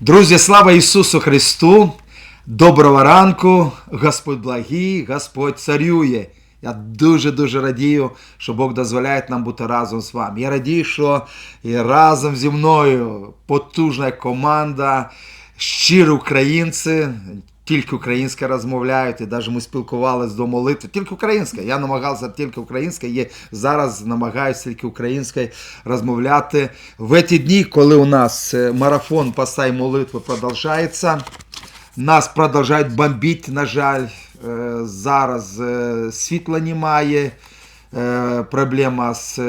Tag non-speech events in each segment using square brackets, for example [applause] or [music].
Друзі, слава Ісусу Христу! Доброго ранку! Господь благий, Господь царює. Я дуже-дуже радію, що Бог дозволяє нам бути разом з вами. Я радію, що і разом зі мною потужна команда, щирі українці, тільки українська розмовляють, і навіть ми спілкувалися до молитви. Тільки українська. Я намагався тільки українська, і зараз намагаюся тільки українською розмовляти в ті дні, коли у нас е, марафон поста і молитви продовжується. Нас продовжують бомбити, на жаль. Е, Зараз е, світла немає. Проблема з,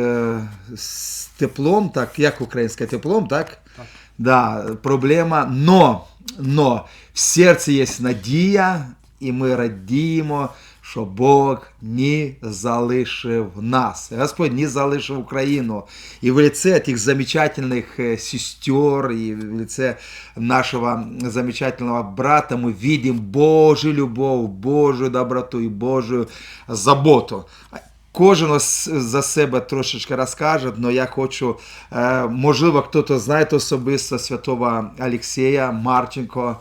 з теплом, так, як українське теплом, так? Так. Да, проблема. Но, но в серці є надія, і ми радіємо, що Бог не залишив нас. Господь не залишив Україну. И в лице этих замечательных э, сестер, и в лице нашего замечательного брата мы видим Божью любовь, Божью доброту и Божью заботу. Кожен ос- за себе трошечки розкаже, але я хочу, е, можливо, хтось знає особисто святого Алексея Марченко.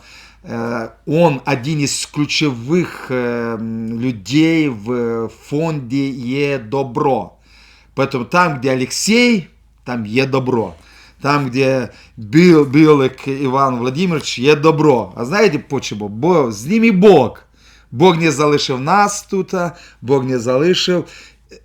Е, Он один із ключових е, людей в фонді є добро. Поэтому там, где Алексей, там є добро. Там, где Біл, Білик Іван Владимирович, є добро. А знаєте почему? Бо з ними Бог. Бог не залишив нас тут, Бог не залишив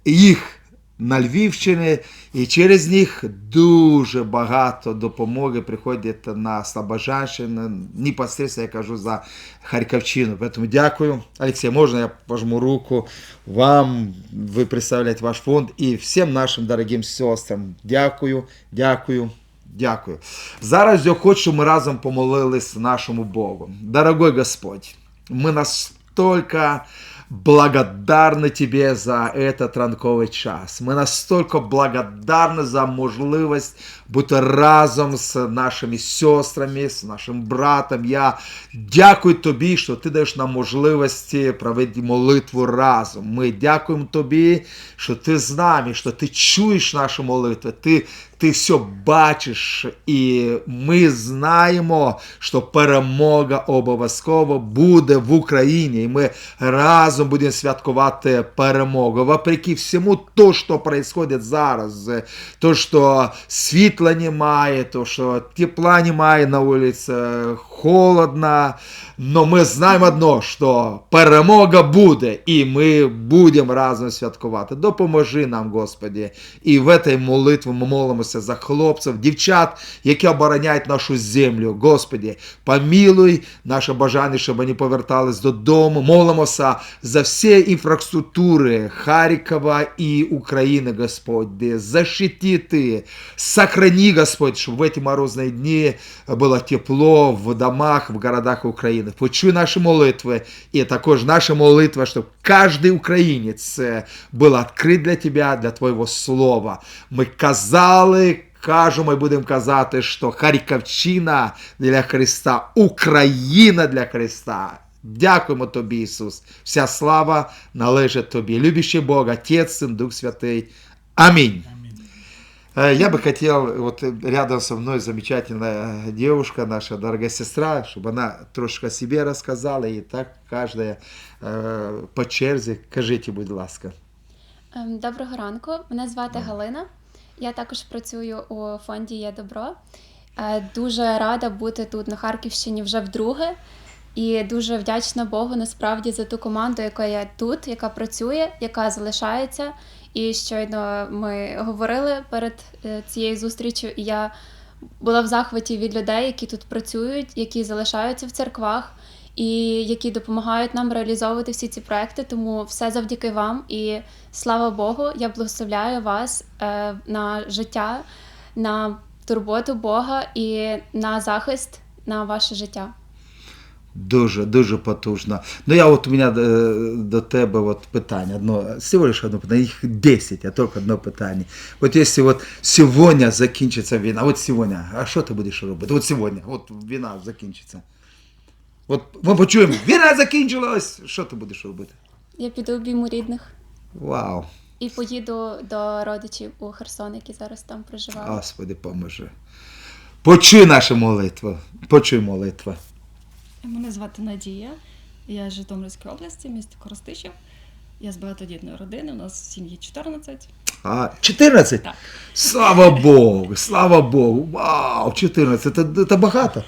їх на Львівщині, і через них дуже багато допомоги приходить на Слобожанщину, непосредственно я кажу за Харківщину. Поэтому дякую. Олексій, можна я пожму руку вам, ви представляєте ваш фонд і всім нашим дорогим сестрам. Дякую, дякую. Дякую. Зараз я хочу, щоб ми разом помолились нашому Богу. Дорогой Господь, мы настолько благодарны Тебе за этот ранковий час. Ми настолько благодарны за можливість бути разом з нашими сестрами, з нашим братом. Я дякую Тобі, що Ти даєш нам можливості провести молитву разом. Ми дякуємо Тобі, що Ти з нами, що Ти чуєш наші молитви. Ти ти все бачиш, і ми знаємо, що перемога обов'язково буде в Україні. І ми разом будемо святкувати перемогу. Вопреки всьому, то, що відбувається зараз, то, що світла немає, то, що тепла немає на вулиці, холодно. Но ми знаємо одно, що перемога буде, і ми будемо разом святкувати. Допоможи нам, Господі. І в цій молитві ми молимося за хлопців, дівчат, які обороняють нашу землю. Господі, помилуй наше бажання, щоб вони повертались додому. Молимося за всі інфраструктури Харкова і України, Господь, де защитити, сохрани, Господь, щоб в ці морозні дні було тепло в домах, в городах України. Почуй наші молитви, і також наша молитва, щоб кожен українець був відкрит для Тебе, для Твоєго слова. Ми казали, кажемо і будемо казати, що Харківщина для Христа, Україна для Христа. Дякуємо тобі, Ісус. Вся слава належить тобі. Любящий Бог, Отець, Сын, Дух Святий. Амінь. Э, Я бы хотел, вот э, рядом со мной замечательная э, девушка, наша дорогая сестра, чтобы она трошки о себе рассказала, и так каждая э, по черзі. Кажіть, будь ласка. Ем, Доброго ранку, мене звати Галина. Я також працюю у фонді Є добро. Е, Дуже рада бути тут на Харківщині вже вдруге. І дуже вдячна Богу насправді за ту команду, яка є тут, яка працює, яка залишається. І щойно ми говорили перед е, цією зустрічю, і я була в захваті від людей, які тут працюють, які залишаються в церквах і які допомагають нам реалізовувати всі ці проекти. Тому все завдяки вам. І слава Богу, я благословляю вас е, на життя, на турботу Бога і на захист на ваше життя. Дуже, дуже потужно. Ну я от у мене е, до тебе от питання. Одно, всього лише одне питання, їх 10, а тільки одне питання. От якщо от сьогодні закінчиться війна, от сьогодні, а що ти будеш робити? От сьогодні, от війна закінчиться. От ми почуємо, війна закінчилась, що ти будеш робити? Я піду обійму рідних Вау, і поїду до родичів у Херсон, які зараз там проживають. Господи, поможи. Почуй нашу молитву. Почуй молитва. Мене звати Надія. Я з Житомирської області, місто Коростишів. Я з багатодітної родини. У нас в сім'ї 14. А, 14? Так. Слава Богу, слава Богу. Вау, 14. Це, це багато.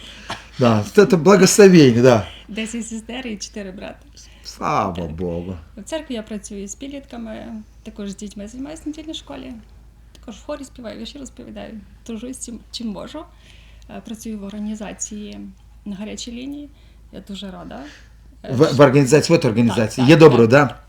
Да, це благословення, да. 10 сестер і 4 брати. Слава Богу. В церкві я працюю з підлітками, також з дітьми займаюся в недільній школі. Також в хорі співаю, вірші розповідаю. Тружусь чим, можу. Е, Працюю в організації на гарячій лінії. Я дуже рада. В, в організації, в этой організації Так, є так, добро, так. да?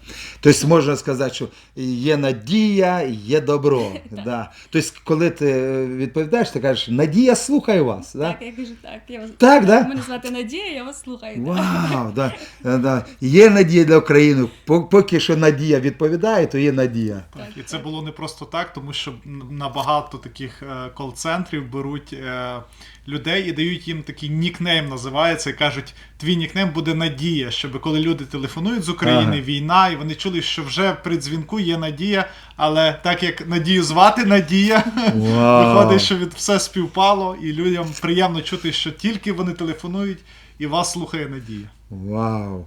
Тобто можна сказати, що є надія, є добро. [laughs] да. Тобто, коли ти відповідаєш, ти кажеш, надія слухає вас. Да? Так, я кажу так. Я вас... Так, да? Мене звати Надія, я вас слухаю. Вау, да, да, да. Є надія для України. Поки що надія відповідає, то є надія. Так, і це було не просто так, тому що на багато таких е, кол-центрів беруть е, людей і дають їм такий нікнейм, називається, і кажуть, твій нікнейм буде надія, щоб коли люди телефонують з України, Ага. війна, і вони чули, що вже при дзвінку є надія, але так як надію звати Надія, wow. виходить, що від все співпало, і людям приємно чути, що тільки вони телефонують, і вас слухає Надія. Вау.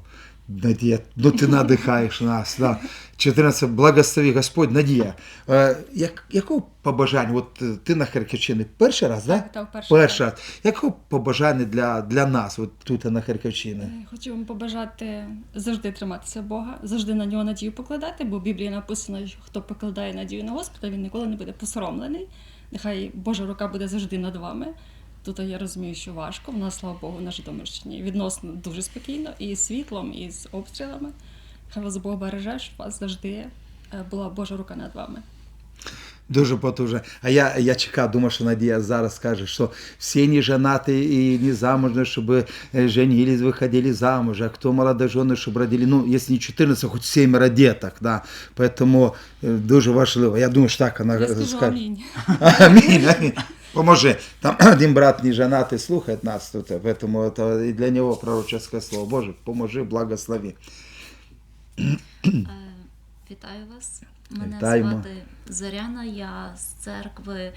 Надія, ну ти надихаєш нас. Да. 14. Благослови Господь. Надія. Е, як, якого побажання? От е, ти на Харківщині перший раз, Так, да? так, перший Перший раз. Якого побажання для, для нас, от тут на Харківщині? Е, Хочу вам побажати завжди триматися Бога, завжди на нього надію покладати, бо в Біблії написано, що хто покладає надію на Господа, він ніколи не буде посоромлений. Нехай Божа рука буде завжди над вами. Тут я розумію, що важко. В нас, слава Богу, на Житомирщині відносно дуже спокійно, і з світлом, і з обстрілами. Хай вас Бог береже, щоб вас завжди е, була Божа рука над вами. Дуже потужно. А я, я чекав, думав, що Надія зараз скаже, що всі не женаты и не замужні, щоб е, женились, виходили замуж, а хто молодожені, щоб родили, ну, якщо не 14, хоч 7 діток, да. Поэтому е, дуже важливо. Я думаю, що так вона Я скажу скаже. амінь. [laughs] Амінь, амінь. Поможи. Там один [clears throat] брат не женатый слухает нас тут, поэтому это и для него пророческое слово. Боже, поможи, благослови. Е, Вітаю вас. Мене Вітаємо. звати Зоряна, я з церкви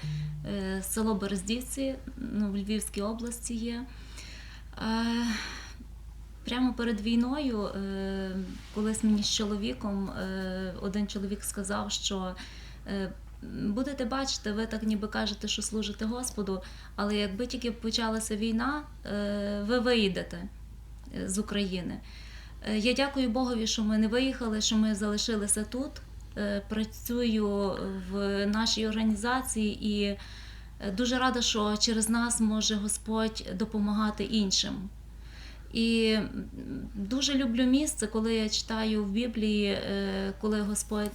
е, село Берездівці, ну, в Львівській області є. Е, Прямо перед війною, е, колись мені з чоловіком, е, один чоловік сказав, що е, будете бачити, ви так ніби кажете, що служите Господу, але якби тільки почалася війна, е, ви виїдете е, з України. Е, Я дякую Богові, що ми не виїхали, що ми залишилися тут. Працюю в нашій організації і дуже рада, що через нас може Господь допомагати іншим. І дуже люблю місце, коли я читаю в Біблії, коли Господь,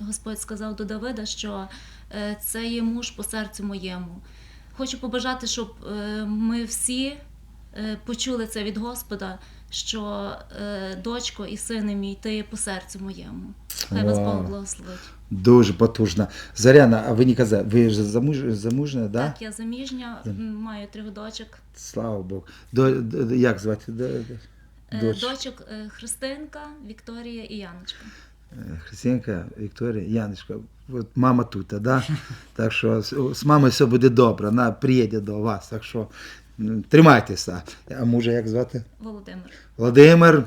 Господь сказав до Давида, що е, це є муж по серцю моєму. Хочу побажати, щоб е, ми всі е, почули це від Господа, що дочко і сине мій, ти є по серцю моєму. Хай вас Бог благословить. Дуже потужно. Заряна, а ви не казали, ви ж замуж, замужня, да? Так, я заміжня, маю трьох дочок. Слава Богу. До, до, як звати? До, до. Дочок е, Христинка, Вікторія і Яночка. Е, Христинка, Вікторія, Яночка. От мама тут, да? [laughs] Так що з, мамою все буде добре, вона приїде до вас. Так що тримайтеся. А мужа як звати? Володимир. Володимир,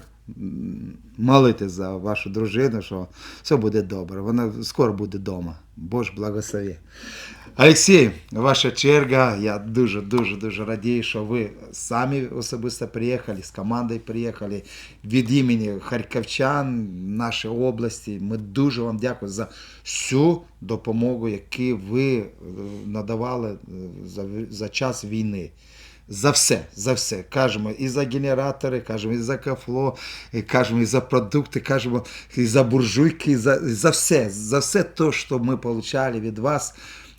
молитесь за вашу дружину, що все буде добре. Вона скоро буде вдома. Боже благослови. Олексій, ваша черга. Я дуже, дуже, дуже радію, що ви самі особисто приїхали, з командою приїхали від імені харківчан нашої області. Ми дуже вам дякуємо за всю допомогу, яку ви е, надавали е, за, за час війни. За все, за все. Кажемо і за генератори, кажемо і за кафло, і кажемо і за продукти, кажемо і за буржуйки, і за, і за все, за все те, що ми отримали від вас.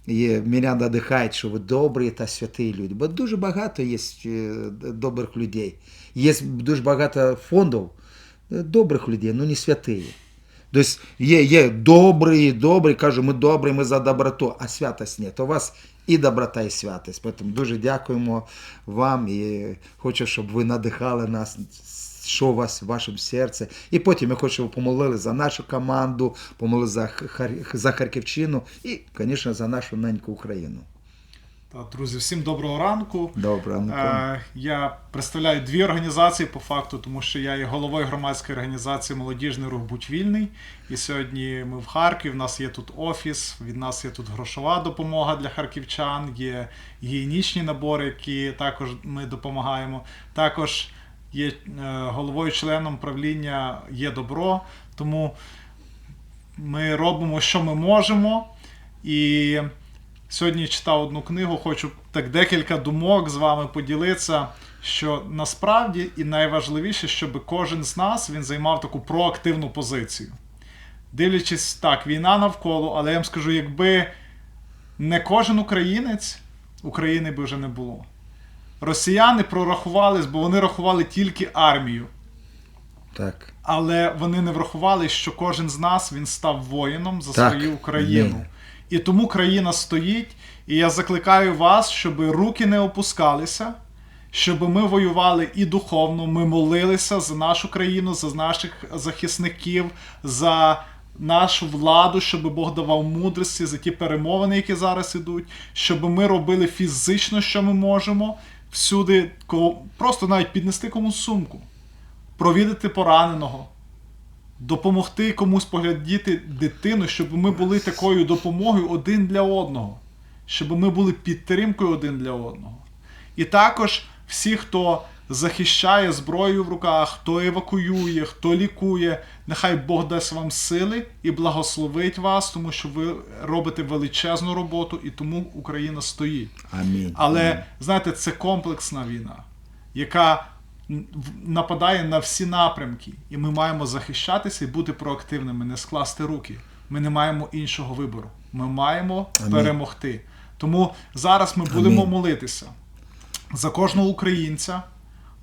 І мене надихає, що ви добрі та святі люди. Бо дуже багато є е, добрих людей. Є дуже багато фондів е, добрих людей, але не святі. Тобто є, є добрі, добрі, кажу, ми добрі, ми за доброту, а святость ні. У вас і доброта, і святость. Тому дуже дякуємо вам і хочу, щоб ви надихали нас, що у вас в вашому серці. І потім я хочу, щоб ви помолили за нашу команду, помолили за, Хар- за Харківщину і, звісно, за нашу неньку Україну. Та, Друзі, всім доброго ранку. Добре, Антон. Е, я представляю дві організації по факту, тому що я є головою громадської організації Молодіжний рух Будь вільний. І сьогодні ми в Харкові. В нас є тут офіс, від нас є тут грошова допомога для харківчан, є гігієнічні набори, які також ми допомагаємо. Також є е, головою членом правління є добро. Тому ми робимо, що ми можемо. І сьогодні читав одну книгу, хочу так декілька думок з вами поділитися. Що насправді і найважливіше, щоб кожен з нас він займав таку проактивну позицію. Дивлячись так, війна навколо, але я вам скажу, якби не кожен українець, України би вже не було. Росіяни прорахувались, бо вони рахували тільки армію. Так. Але вони не врахували, що кожен з нас він став воїном за Так, свою Україну. І тому країна стоїть. І я закликаю вас, щоб руки не опускалися, щоб ми воювали і духовно, ми молилися за нашу країну, за наших захисників, за нашу владу, щоб Бог давав мудрості за ті перемовини, які зараз ідуть, щоб ми робили фізично, що ми можемо, всюди, просто навіть піднести комусь сумку, провідати пораненого, допомогти комусь поглядіти дитину, щоб ми були такою допомогою один для одного, щоб ми були підтримкою один для одного. І також всі, хто захищає зброю в руках, хто евакуює, хто лікує, нехай Бог дасть вам сили і благословить вас, тому що ви робите величезну роботу, і тому Україна стоїть. Амінь. Але знаєте, це комплексна війна, яка нападає на всі напрямки, і ми маємо захищатися і бути проактивними, не скласти руки. Ми не маємо іншого вибору. Ми маємо Амінь. перемогти. Тому зараз ми будемо Амінь. молитися за кожного українця,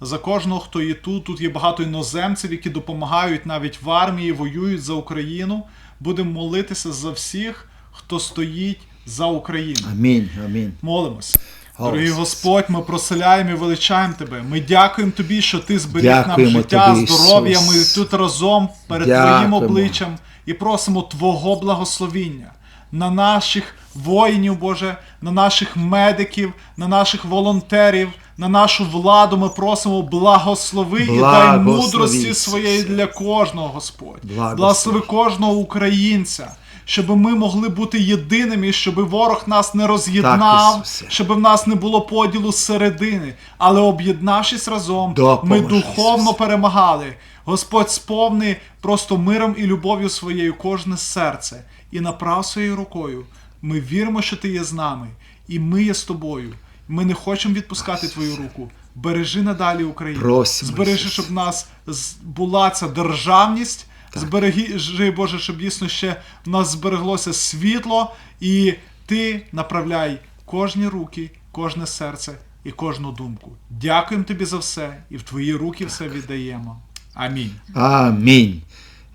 за кожного, хто є тут. Тут є багато іноземців, які допомагають навіть в армії, воюють за Україну. Будемо молитися за всіх, хто стоїть за Україну. Амінь. Амінь. Молимося. Дорогий Господь, ми проселяємо і величаємо Тебе. Ми дякуємо Тобі, що Ти зберіг нам життя, Тобі, здоров'я. Ми тут разом перед Дякуємо. Твоїм обличчям і просимо Твого благословіння на наших воїнів, Боже, на наших медиків, на наших волонтерів, на нашу владу. Ми просимо благослови і дай мудрості своєї для кожного, Господь. Благослови. Благослови кожного українця. Щоб ми могли бути єдиними, щоб ворог нас не роз'єднав, щоб в нас не було поділу зсередини, але об'єднавшись разом, Допоможи, ми духовно Ісусе. перемагали. Господь сповни просто миром і любов'ю своєю кожне серце і направ своєю рукою. Ми віримо, що ти є з нами, і ми є з тобою. Ми не хочемо відпускати твою руку. Бережи надалі Україну. Просимо, Збережи, щоб в нас була ця державність. Збережи, Боже, щоб дійсно ще в нас збереглося світло, і ти направляй кожні руки, кожне серце і кожну думку. Дякуємо тобі за все, і в твої руки все віддаємо. Амінь. Амінь.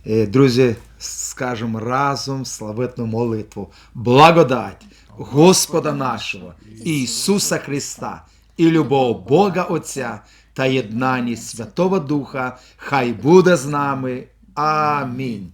Е, Друзі, скажемо разом славетну молитву. Благодать Господа нашого Ісуса Христа і любов Бога Отця та єднаність Святого Духа хай буде з нами. Амінь.